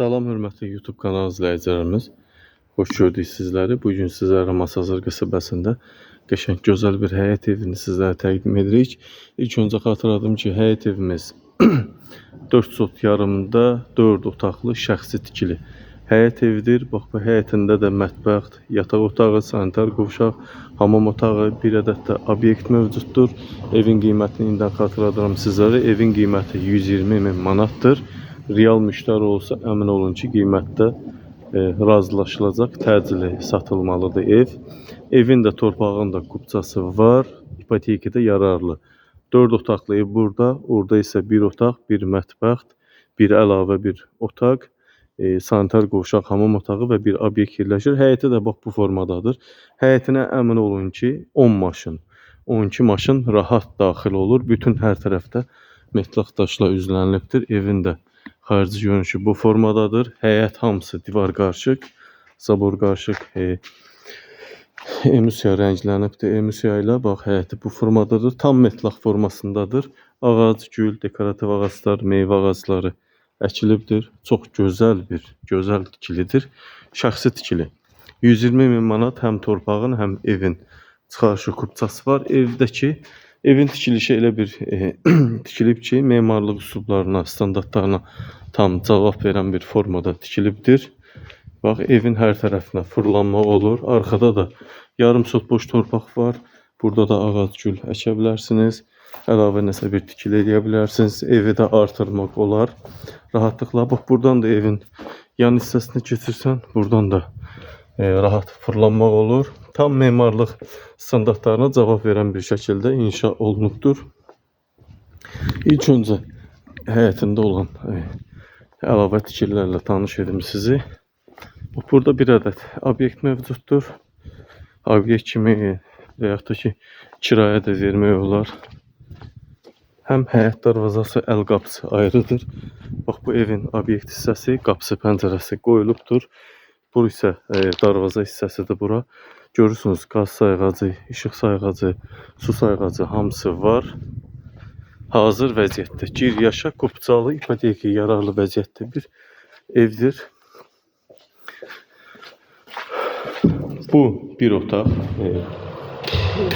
Salam hörmətli YouTube kanalı izləyicilərimiz. Xoş gördük sizləri. Bu gün sizlərə Masazır qəsəbəsində qəşəng gözəl bir həyət evini sizlərə təqdim edirik. İlk öncə xatırladım ki, həyət evimiz 4 sot yarımda 4 otaqlı şəxsi tikili həyət evidir. Bax bu həyətində də mətbəx, yataq otağı, sanitar qovşaq, hamam otağı, bir ədəd də obyekt mövcuddur. Evin qiymətini indi xatırladıram sizlərə. Evin qiyməti 120 min manatdır. Real müştəri olsa əmin olun ki, qiymətdə e, razılaşılacaq, təcili satılmalıdır ev. Evin də torpağın da kupçası var, ipoteki də yararlı. 4 otaqlı ev burada, orada isə bir otaq, bir mətbəx, bir əlavə bir otaq, e, sanitar qovşaq, hamam otağı və bir obyekt yerləşir. Həyəti də bax bu formadadır. Həyətinə əmin olun ki, 10 maşın, 12 maşın rahat daxil olur. Bütün hər tərəfdə metlaq daşla üzlənilibdir. Evin də xarici görünüşü bu formadadır. Həyət hamısı divar qarışıq, zabor qarışıq, e, Emusiya rənglənibdir. Emusiya ilə bax həyəti bu formadadır. Tam metlaq formasındadır. Ağac, gül, dekorativ ağaclar, meyvə ağacları əkilibdir. Çox gözəl bir, gözəl tikilidir. Şəxsi tikili. 120 min manat həm torpağın, həm evin çıxarışı kupçası var. Evdəki evin tikilişi elə bir e, tikilib ki, memarlıq üslublarına, standartlarına tam cavab verən bir formada tikilibdir. Bax evin hər tərəfinə fırlanma olur. Arxada da yarım sot boş torpaq var. Burada da ağac gül əkə bilərsiniz. Əlavə nəsə bir tikili edə bilərsiniz. Evi də artırmaq olar. Rahatlıqla bax buradan da evin yan hissəsinə keçirsən, buradan da rahat fırlanmaq olur. Tam memarlıq standartlarına cavab verən bir şəkildə inşa olunubdur. İlk öncə həyətində olan e, əlavə tikililərlə tanış edim sizi. Burada bir ədəd obyekt mövcuddur. Obyekt kimi və yaxud da ki, kirayə də vermək olar. Həm həyət darvazası, əl qapısı ayrıdır. Bax bu evin obyekt hissəsi, qapısı, pəncərəsi qoyulubdur. Bu isə e, darvaza hissəsidir bura. Görürsünüz qaz sayğacı, işıq sayğacı, su sayğacı hamısı var. Hazır vəziyyətdə. Gir yaşa, qupçalı, ipoteki yararlı vəziyyətdə bir evdir. Bu bir otaq. E,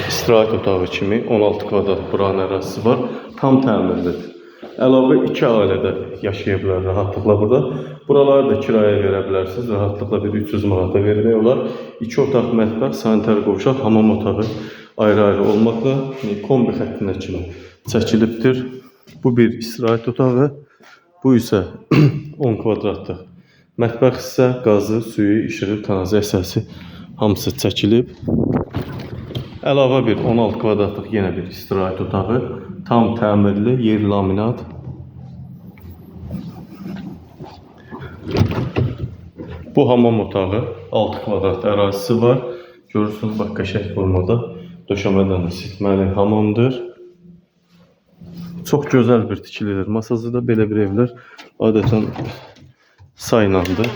istirahət otağı kimi 16 kvadrat buranın ərazisi var. Tam təmirlidir. Əlavə iki ailə də yaşaya bilər rahatlıqla burada. Buraları da kirayə verə bilərsiniz. Rahatlıqla bir 300 manata vermək olar. İki otaq mətbəx, sanitar qovşaq, hamam otağı ayrı-ayrı olmaqla e, kombi xəttinə kimi çəkilibdir. Bu bir istirahət otağı. Bu isə 10 kvadratlıq mətbəx hissə, qazı, suyu, işığı, kanalizasiyası hamısı çəkilib. Əlavə bir 16 kvadratlıq yenə bir istirahət otağı, tam təmirli, yer laminat. Bu hamam otağı 6 kvadrat ərazisi var. Görürsünüz bax qəşəng formada döşəmədən isitməli hamamdır. Çox gözəl bir tikilidir. Masazda belə bir evlər adətən saylandı.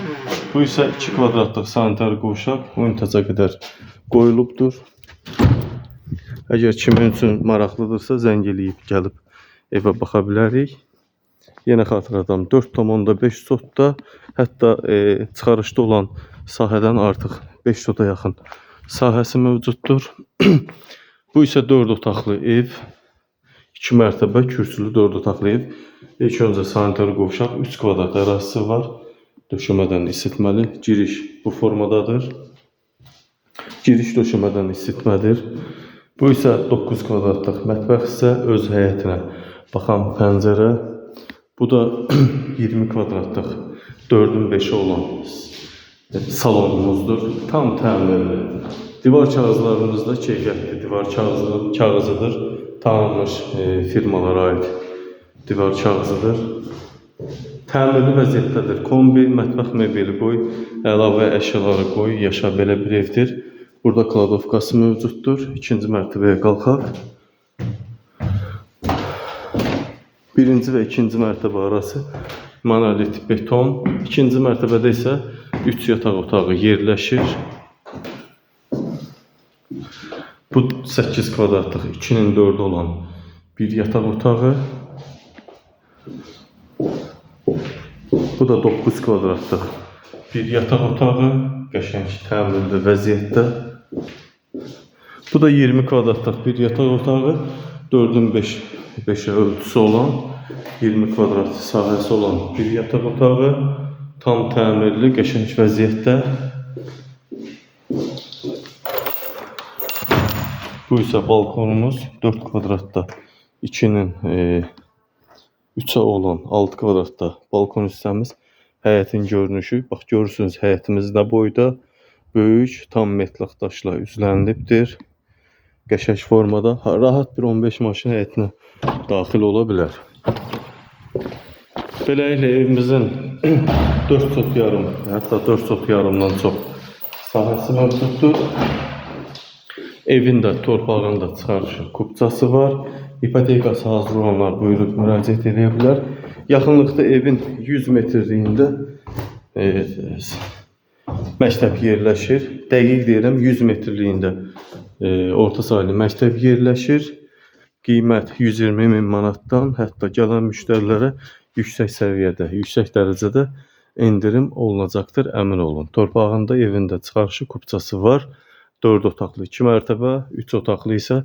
Bu isə 2 kvadratlıq sanitar qovşaq unitaja qədər qoyulubdur. Əgər kimin üçün maraqlıdırsa zəng eləyib gəlib evə baxa bilərik. Yenə xatırladım 4.5 sotda hətta e, çıxarışda olan sahədən artıq 5 sota yaxın sahəsi mövcuddur. Bu isə 4 otaqlı ev. 2 mərtəbə kürsülü 4 otaqlı ev. İlk öncə sanitar qovşaq 3 kvadrat ərazisi var. Döşəmədən isitməli. Giriş bu formadadır. Giriş döşəmədən isitmədir. Bu isə 9 kvadratlıq mətbəx isə öz həyətinə baxan pəncərə. Bu da 20 kvadratlıq 4-ün 5-i olan salonumuzdur. Tam təmirli. Divar kağızlarımız da keyfiyyətli divar kağızı, kağızıdır. Tanınmış e, firmalara aid divar kağızıdır. Təmirli vəziyyətdədir. Kombi, mətbəx mebeli qoy, əlavə əşyaları qoy, yaşa belə bir evdir. Burada kladovkası mövcuddur. İkinci mərtəbəyə qalxaq. Birinci və ikinci mərtəbə arası monolit beton. İkinci mərtəbədə isə 3 yataq otağı yerləşir. Bu 8 kvadratlıq 2-nin 4 olan bir yataq otağı. Bu da 9 kvadratda bir yataq otağı, qəşəng təmirli vəziyyətdə. Bu da 20 kvadratlıq bir yataq otağı, 4-ün 5 5-ə ölçüsü olan 20 kvadrat sahəsi olan bir yataq otağı, tam təmirli, qəşəng vəziyyətdə. Bu isə balkonumuz 4 kvadratda 2-nin e, 3'e olan 6 kvadratda balkon hissəmiz. Həyətin görünüşü, bax görürsünüz həyətimiz nə boyda, böyük, tam metlaq daşla üzlənilibdir. Qəşəng formada, Ha, rahat bir 15 maşın həyətinə daxil ola bilər. Beləliklə evimizin 4 sot yarım, hətta 4 sot yarımdan çox sahəsi mövcuddur. Evin də torpağında çıxarışı kupçası var. İpotekası hazır olanlar buyurub müraciət edə bilər. Yaxınlıqda evin 100 metrliyində e, məktəb yerləşir. Dəqiq deyirəm 100 metrliyində e, orta saylı məktəb yerləşir. Qiymət 120 min manatdan hətta gələn müştərilərə yüksək səviyyədə, yüksək dərəcədə endirim olunacaqdır, əmin olun. Torpağında evində çıxarışı kupçası var. 4 otaqlı 2 mərtəbə, 3 otaqlı isə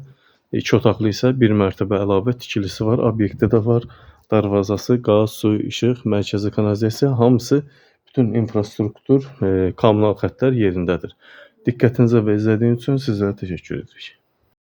2 otaqlı isə 1 mərtəbə əlavə tikilisi var. Obyektdə də var. Darvazası, qaz, su, işıq, mərkəzi kanalizasiya hamısı bütün infrastruktur, e, kommunal xəttlər yerindədir. Diqqətinizə və izlədiyiniz üçün sizlərə təşəkkür edirik.